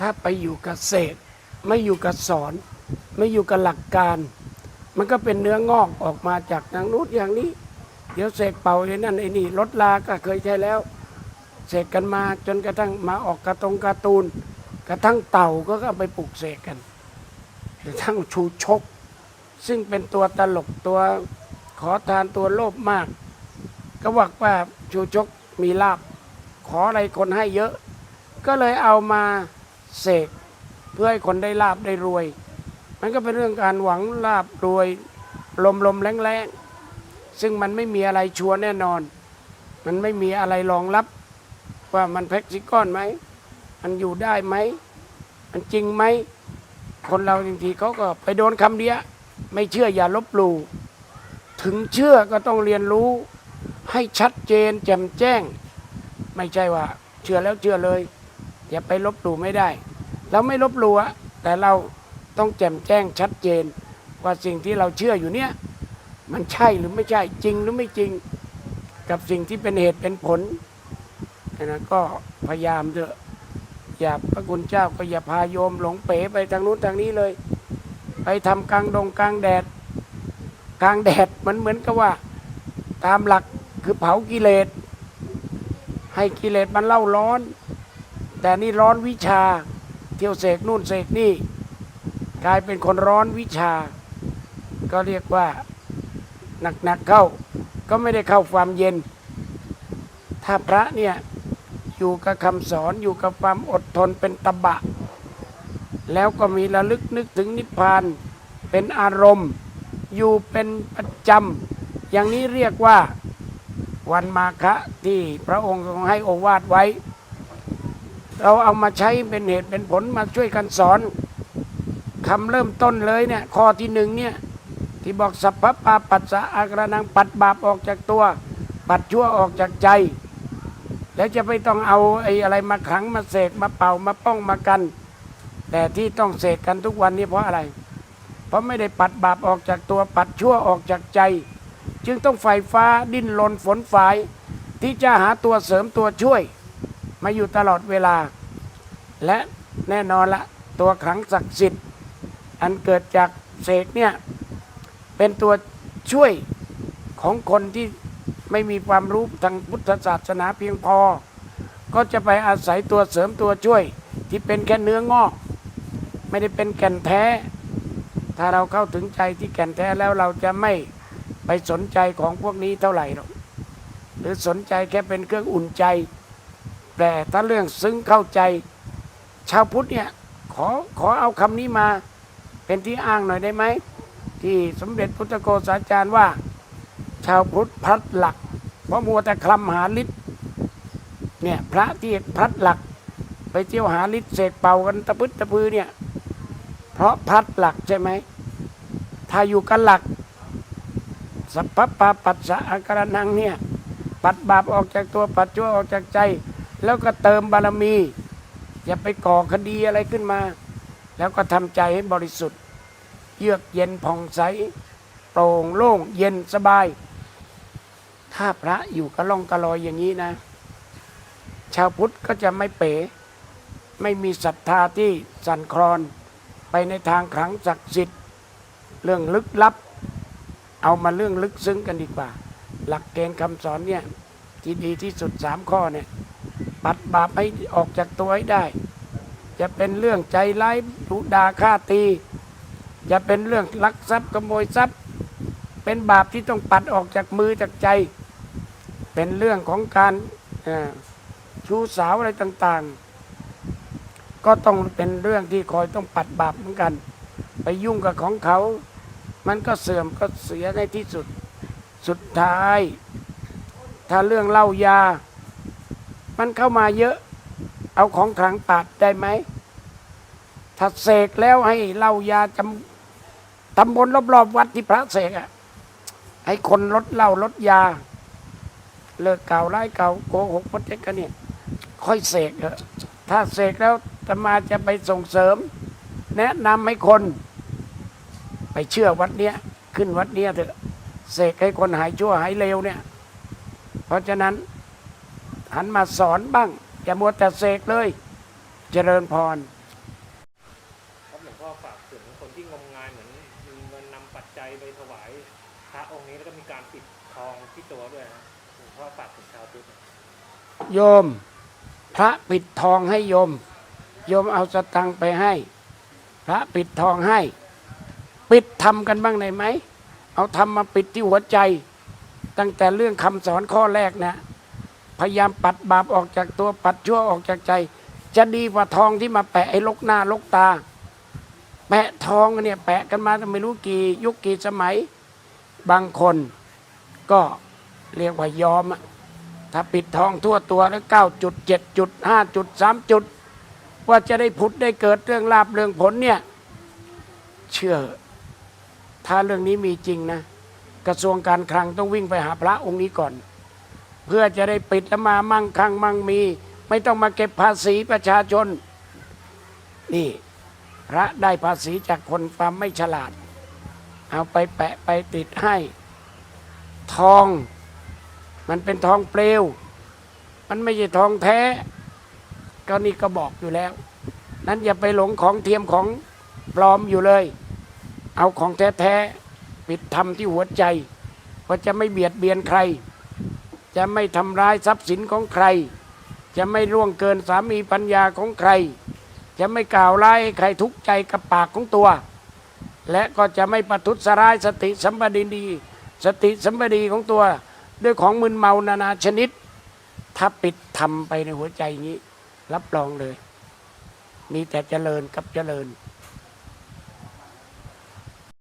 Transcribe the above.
ถ้าไปอยู่กับเศษ ไม่อยู่กับสอน ไม่อยู่กับหลักการ มันก็เป็นเนื้องอกออกมาจากทางนู้นอย่างนี้ เดี๋ยวเสกเป่าไอ้นั่นไอ้นี่รถลาก็เคยใช้แล้ว เสกกันมาจนกระทั่งมาออกกระตรงการ์ตูน กระทั่งเต่าก็เอาไปปลูกเสกกันกระทั่งชูชก ซึ่งเป็นตัวตลกตัวขอทานตัวโลภมาก ก็วักว่าชูชกมีลาบขออะไรคนให้เยอะ ก็เลยเอามา เสกเพื่อให้คนได้ลาบได้รวย มันก็เป็นเรื่องการหวังลาบรวย ลมลมแรงแรงๆซึ่งมันไม่มีอะไรชัวร์แน่นอน มันไม่มีอะไรรองรับ ว่ามันแพ็กซิก้อนไหม มันอยู่ได้ไหม มันจริงไหม คนเราบางทีเขาก็ไปโดนคำเดียวไม่เชื่ออย่าลบหลู่ถึงเชื่อก็ต้องเรียนรู้ให้ชัดเจนแจ่มแจ้ง ไม่ใช่ว่า เชื่อแล้วเชื่อเลย อย่าไปลบหลู่ไม่ได้ เราไม่ลบหลู่แต่เราต้องแจ่มแจ้งชัดเจนว่าสิ่งที่เราเชื่ออยู่เนี่ย มันใช่หรือไม่ใช่จริงหรือไม่จริงกับสิ่งที่เป็นเหตุเป็นผลนะก็พยายามเถอะอย่าพระคุณเจ้าก็อย่าพาโยมหลงเป๋ไปทางนู้นทางนี้เลย ไปทำกลางดงกลางแดด กลางแดดมันเหมือนกับว่า ตามหลักคือเผากิเลสให้กิเลสมันเล่าร้อน แต่นี่ร้อนวิชา เที่ยวเสกนู่นเสกนี่ กลายเป็นคนร้อนวิชา ก็เรียกว่าหนักๆเข้า ก็ไม่ได้เข้าความเย็น ถ้าพระเนี่ยอยู่กับคำสอนอยู่กับความอดทนเป็นตบะ แล้วก็มีระลึกนึกถึงนิพพานเป็นอารมณ์ อยู่เป็นประจำอย่างนี้เรียกว่าวันมาฆะที่พระองค์ทรงให้โอวาทไว้ เราเอามาใช้เป็นเหตุเป็นผลมาช่วยกันสอนคำเริ่มต้นเลยเนี่ยข้อที่หนึ่งเนี่ยที่บอกสัพพปาปัสสะอากระนังปัดบาปออกจากตัว ปัดชั่วออกจากใจ แล้วจะไม่ต้องเอาไอ้อะไรมาขังมาเสกมาเป่ามาป้องมากัน แต่ที่ต้องเสกกันทุกวันนี้เพราะอะไร เพราะไม่ได้ปัดบาปออกจากตัว ปัดชั่วออกจากใจ จึงต้องไฟฟ้าดิ้นรนฝนฝาย ที่จะหาตัวเสริมตัวช่วย มาอยู่ตลอดเวลา และแน่นอนละตัวขังศักดิ์สิทธิ์ อันเกิดจากเสกเนี่ยเป็นตัวช่วยของคนที่ไม่มีความรู้ทางพุทธศาสนาเพียงพอ ก็จะไปอาศัยตัวเสริมตัวช่วย ที่เป็นแค่เนื้องอก ไม่ได้เป็นแก่นแท้ ถ้าเราเข้าถึงใจที่แก่นแท้แล้วเราจะไม่ไปสนใจของพวกนี้เท่าไหร่หรอกหรือสนใจแค่เป็นเครื่องอุ่นใจ แต่ถ้าเรื่องซึ้งเข้าใจ ชาวพุทธเนี่ย ขอขอเอาคำนี้มา เป็นที่อ้างหน่อยได้ไหม ที่สมเด็จพุทธโกษาจารย์ว่า ชาวพุทธพลัดหลัก เพราะมัวแต่คลำหาฤทธิ์เนี่ยพระที่พลัดหลัก ไปเที่ยวหาฤทธิ์เสกเป่ากันตะพึดตะพือเนี่ย เพราะพลัดหลักใช่ไหม ถ้าอยู่กันหลักสัพพปาปัสสะอาการนังเนี่ย ปัดบาปออกจากตัวปัดชั่วออกจากใจ แล้วก็เติมบารมี อย่าไปก่อคดีอะไรขึ้นมา แล้วก็ทำใจให้บริสุทธิ์ เยือกเย็นผ่องใส โปร่งโล่งเย็นสบาย ถ้าพระอยู่กระล่องกระลอยอย่างนี้นะ ชาวพุทธก็จะไม่เป๋ ไม่มีศรัทธาที่สั่นคลอนไปในทางขลังศักดิ์สิทธิ์ เรื่องลึกลับ เอามาเรื่องลึกซึ้งกันดีกว่า หลักเกณฑ์คำสอนเนี่ยที่ดีที่สุดสามข้อเนี่ย ปัดบาปให้ออกจากตัวให้ได้ จะเป็นเรื่องใจร้ายดุดาฆ่าตี จะเป็นเรื่องลักทรัพย์ขโมยทรัพย์ เป็นบาปที่ต้องปัดออกจากมือจากใจ เป็นเรื่องของการชู้สาวอะไรต่างๆ ก็ต้องเป็นเรื่องที่คอยต้องปัดบาปเหมือนกัน ไปยุ่งกับของเขา มันก็เสื่อมก็เสียในที่สุด สุดท้าย ถ้าเรื่องเล้ายา มันเข้ามาเยอะ เอาของขลังปัดได้ไหมถ้าเสกแล้วให้เล้ายาจำตำบลรอบๆวัดที่พระเสกอะให้คนลดเหล้าลดยา เลิกเก่าไล่เก่าโกหกพัดเจ๊กันเนี่ย ค่อยเสกเถอะถ้าเสกแล้วตมาจะไปส่งเสริม แนะนำให้คน ไปเชื่อวัดเนี้ย ขึ้นวัดเนี้ยเถอะเสกให้คนหายชั่วหายเร็วเนี่ย เพราะฉะนั้น หันมาสอนบ้าง อย่ามัวแต่เสกเลย เจริญพรคนที่งมงายเหมือนมีเงินนำปัจจัยไปถวายพระองค์นี้แล้วก็มีการปิดทองที่ตัวด้วยนะหลวงพ่อฝากถึงชาวพุทธโยม พระปิดทองให้โยม โยมเอาสตังค์ไปให้ พระปิดทองให้ ปิดทำกันบ้างได้ไหม เอาทำมาปิดที่หัวใจ ตั้งแต่เรื่องคำสอนข้อแรกนะ พยายามปัดบาปออกจากตัวปัดชั่วออกจากใจ จะดีกว่าทองที่มาแปะไอ้ลกหน้าลกตา แปะทองเนี่ยแปะกันมาไม่รู้กี่ยุคกี่สมัย บางคนก็เรียกว่ายอมอะถ้าปิดทองทั่วตัวแล้วเก้าจุดเจ็ดจุดห้าจุดสามจุด ว่าจะได้ผุดได้เกิดเรื่องลาบเรื่องผลเนี่ย เชื่อ ถ้าเรื่องนี้มีจริงนะ กระทรวงการคลังต้องวิ่งไปหาพระองค์นี้ก่อน เพื่อจะได้ปิดแล้วมามั่งคั่งมั่งมี ไม่ต้องมาเก็บภาษีประชาชน นี่ พระได้ภาษีจากคนความไม่ฉลาด เอาไปแปะไปติดให้ ทอง มันเป็นทองเปลว มันไม่ใช่ทองแท้ ก็นี่ก็บอกอยู่แล้ว นั้นอย่าไปหลงของเทียมของปลอมอยู่เลย เอาของแท้ๆปิดทำที่หัวใจว่าะจะไม่เบียดเบียนใคร จะไม่ทำร้ายทรัพย์สินของใคร จะไม่ล่วงเกินสามีปัญญาของใคร จะไม่กล่าวร้ายให้ใครทุกข์ใจกับปากของตัว และก็จะไม่ประทุษร้ายสติสัมปดีดี สติสัมปดีของตัว ด้วยของมึนเมานานาชนิด ถ้าปิดทำไปในหัวใจอย่างนี้ รับรองเลย มีแต่เจริญกับเจริญ